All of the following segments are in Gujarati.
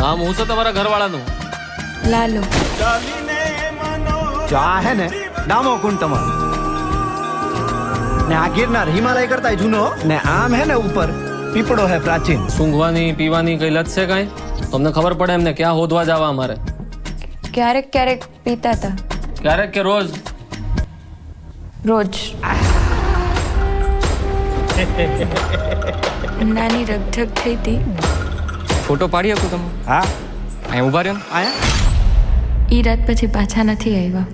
નામ હું છે તમારા ઘરવાળાનું. લાલુ. જો આ હે ને? ડામો કુંડ તમારો. ને આ ગિરનાર હિમાલય કરતા જૂનો ને આમ હે ને ઉપર પીપળો હે પ્રાચીન. સૂંઘવાની પીવાની કઈ લત છે કાંઈ? તમને ખબર પડે એમને ક્યાં હોદવા જવા અમારે. ક્યારેક ક્યારેક પીતા હતા ક્યારેક કે રોજ? રોજ. નાની રગઝગ થઈ હતી ફોટો પાડી શકું તમે હા. અહીં ઊભા રહ્યો આયા એ રાત પછી પાછા નથી આવ્યા.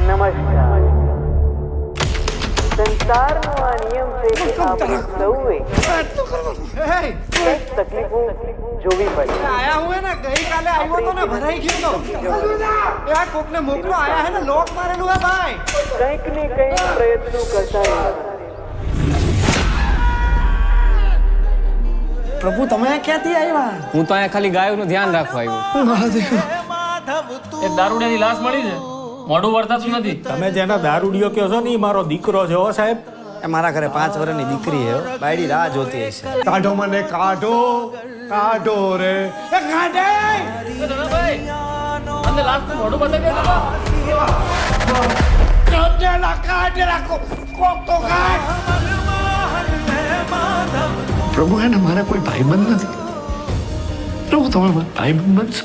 નમસ્કાર. સંસારનો આ નિયમ છે કે આપણે સૌએ કંઈક તકલીફો જોવી પડે હું ને ગઈકાલે આવ્યો તો ને ભરાઈ ગયો તો. એ કોકને મોકલો આયા હે ને લોક મારેલું હે ભાઈ. કંઈક ને કંઈક પ્રયત્નો કરતા પ્રભુ તમે ક્યાંથી આવ્યા? હું તો અહીંયા ખાલી ગાયોનું ધ્યાન રાખવા આવ્યો. એક દારૂડિયાની લાશ મળી છે. મોઢું વર્તાતું નથી. તમે જેના દારૂડિયો કહો છો ને એ મારો દીકરો છે હો સાહેબ. એ મારા ઘરે પાંચ વર્ષની દીકરી હે હો. બાયડી રાહ જોતી હશે. કાઢો મને કાઢો કાઢો રે. એ કાઢે! અને લાસ્ટ મોઢું બતાવી દે બાબા. કાઢેલા કાઢેલા કો કોક તો કાઢ. પ્રભુ એને મારા કોઈ ભાઈબંધ નથી. પ્રભુ તમે ભાઈબંધ બનશો?